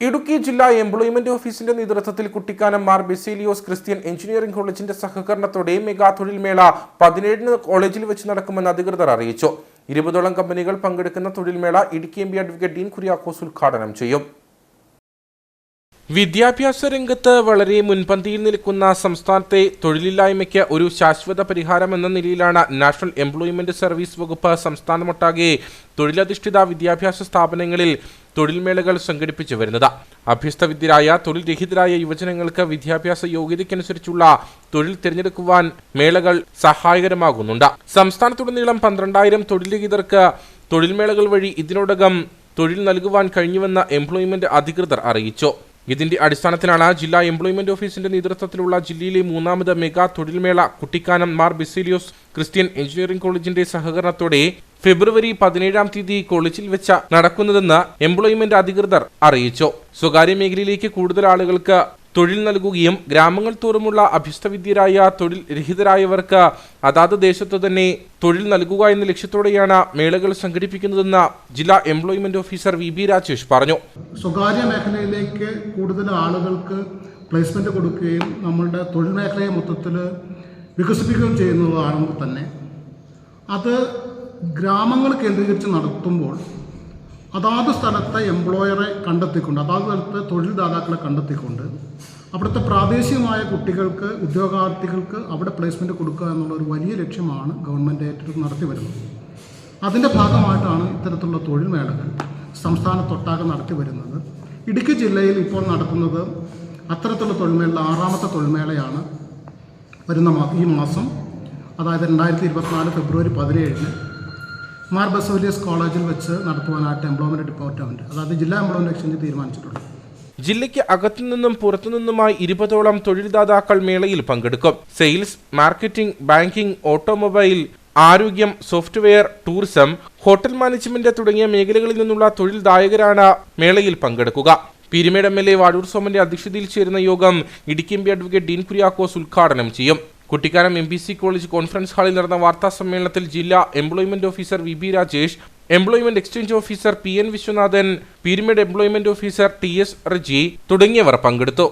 ഇടുക്കി ജില്ലാ എംപ്ലോയ്മെന്റ് ഓഫീസിന്റെ നേതൃത്വത്തിൽ കുട്ടിക്കാനം മാർ ബെസേലിയോസ് ക്രിസ്ത്യൻ എഞ്ചിനീയറിംഗ് കോളേജിന്റെ സഹകരണത്തോടെ മെഗാ തൊഴിൽമേള പതിനേഴിന് കോളേജിൽ വെച്ച് നടക്കുമെന്ന് അധികൃതർ അറിയിച്ചു. ഇരുപതോളം കമ്പനികൾ പങ്കെടുക്കുന്ന തൊഴിൽമേള Idukki M P advocate Dean Kuriakose ഉദ്ഘാടനം ചെയ്യും. വിദ്യാഭ്യാസ രംഗത്ത് വളരെ മുൻപന്തിയിൽ നിൽക്കുന്ന സംസ്ഥാനത്തെ തൊഴിലില്ലായ്മയ്ക്ക് ഒരു ശാശ്വത പരിഹാരം എന്ന നിലയിലാണ് നാഷണൽ എംപ്ലോയ്മെന്റ് സർവീസ് വകുപ്പ് സംസ്ഥാനമൊട്ടാകെ തൊഴിലധിഷ്ഠിത വിദ്യാഭ്യാസ സ്ഥാപനങ്ങളിൽ തൊഴിൽമേളകൾ സംഘടിപ്പിച്ചു വരുന്നത്. അഭ്യസ്തവിദ്യരായ തൊഴിൽ രഹിതരായ യുവജനങ്ങൾക്ക് വിദ്യാഭ്യാസ യോഗ്യതയ്ക്കനുസരിച്ചുള്ള തൊഴിൽ തിരഞ്ഞെടുക്കുവാൻ മേളകൾ സഹായകരമാകുന്നുണ്ട്. സംസ്ഥാനത്തുടനീളം പന്ത്രണ്ടായിരം തൊഴിൽ രഹിതർക്ക് തൊഴിൽമേളകൾ വഴി ഇതിനോടകം തൊഴിൽ നൽകുവാൻ കഴിഞ്ഞുവെന്ന് എംപ്ലോയ്മെന്റ് അധികൃതർ അറിയിച്ചു. ഇതിന്റെ അടിസ്ഥാനത്തിലാണ് ജില്ലാ എംപ്ലോയ്മെന്റ് ഓഫീസിന്റെ നേതൃത്വത്തിലുള്ള ജില്ലയിലെ മൂന്നാമത് മെഗാ തൊഴിൽമേള കുട്ടിക്കാനം മാർ ബിസിലിയോസ് ക്രിസ്ത്യൻ എഞ്ചിനീയറിംഗ് കോളേജിന്റെ സഹകരണത്തോടെ ഫെബ്രുവരി പതിനേഴാം തീയതി കോളേജിൽ വെച്ച നടക്കുന്നതെന്ന് എംപ്ലോയ്മെന്റ് അധികൃതർ അറിയിച്ചു. സ്വകാര്യ മേഖലയിലേക്ക് കൂടുതൽ ആളുകൾക്ക് തൊഴിൽ നൽകുകയും ഗ്രാമങ്ങൾ തോറുമുള്ള അഭ്യസ്തവിദ്യരായ തൊഴിൽ രഹിതരായവർക്ക് അതാത് ദേശത്തു തന്നെ തൊഴിൽ നൽകുക എന്ന ലക്ഷ്യത്തോടെയാണ് മേളകൾ സംഘടിപ്പിക്കുന്നതെന്ന് ജില്ലാ employment officer V B Rajesh പറഞ്ഞു. സ്വകാര്യ മേഖലയിലേക്ക് കൂടുതൽ ആളുകൾക്ക് പ്ലേസ്മെന്റ് കൊടുക്കുകയും നമ്മളുടെ തൊഴിൽ മേഖലയെ മൊത്തത്തിൽ വികസിപ്പിക്കുകയും ചെയ്യുന്നതാണെങ്കിൽ തന്നെ. അത് ഗ്രാമങ്ങൾ കേന്ദ്രീകരിച്ച് നടത്തുമ്പോൾ അതാത് സ്ഥലത്തെ എംപ്ലോയറെ കണ്ടെത്തിക്കൊണ്ട് അതാത് സ്ഥലത്തെ തൊഴിൽദാതാക്കളെ കണ്ടെത്തിക്കൊണ്ട് അവിടുത്തെ പ്രാദേശികമായ കുട്ടികൾക്ക് ഉദ്യോഗാർത്ഥികൾക്ക് അവിടെ പ്ലേസ്മെന്റ് കൊടുക്കുക എന്നുള്ള ഒരു വലിയ ലക്ഷ്യമാണ് ഗവൺമെന്റ് ഏറ്റെടുത്ത് നടത്തി വരുന്നത്. അതിന്റെ ഭാഗമായിട്ടാണ് ഇത്തരത്തിലുള്ള തൊഴിൽ മേളകൾ സംസ്ഥാനത്തൊട്ടാകെ നടത്തി വരുന്നത്. ഇടുക്കി ജില്ലയിൽ ഇപ്പോൾ നടത്തുന്നത് അത്തരത്തിലുള്ള തൊഴിൽമേള ആറാമത്തെ തൊഴിൽമേളയാണ് വരുന്ന ഈ മാസം. അതായത് രണ്ടായിരത്തി ഇരുപത്തിനാല് ഫെബ്രുവരി പതിനേഴിന് മാർ ബസോലിയസ് കോളേജിൽ വെച്ച് നടത്തുവാനായിട്ട് എംപ്ലോയ്മെന്റ് ഡിപ്പാർട്ട്മെന്റ് അതായത് ജില്ലാ എംപ്ലോയ്മെന്റ് എക്സ്ചേഞ്ച് തീരുമാനിച്ചിട്ടുണ്ട്. ജില്ലയ്ക്ക് അകത്തുനിന്നും പുറത്തുനിന്നുമായി ഇരുപതോളം തൊഴിൽദാതാക്കൾ മേളയിൽ പങ്കെടുക്കും. സെയിൽസ് മാർക്കറ്റിംഗ് ബാങ്കിംഗ് ഓട്ടോമൊബൈൽ ആരോഗ്യം സോഫ്റ്റ്വെയർ ടൂറിസം ഹോട്ടൽ മാനേജ്മെന്റ് തുടങ്ങിയ മേഖലകളിൽ നിന്നുള്ള തൊഴിൽദായകരാണ് മേളയിൽ പങ്കെടുക്കുക. Peermade M L A Vazhoor സോമന്റെ അധ്യക്ഷതയിൽ ചേരുന്ന യോഗം Idukki M P advocate Dean Kuriakose ഉദ്ഘാടനം ചെയ്യും. Kuttikkanam M B C college conference ഹാളിൽ നടന്ന വാർത്താ സമ്മേളനത്തിൽ ജില്ലാ employment officer V B Rajesh employment exchange officer P N Viswanathan Peermade employment officer T S Reji തുടങ്ങിയവർ പങ്കെടുത്തു.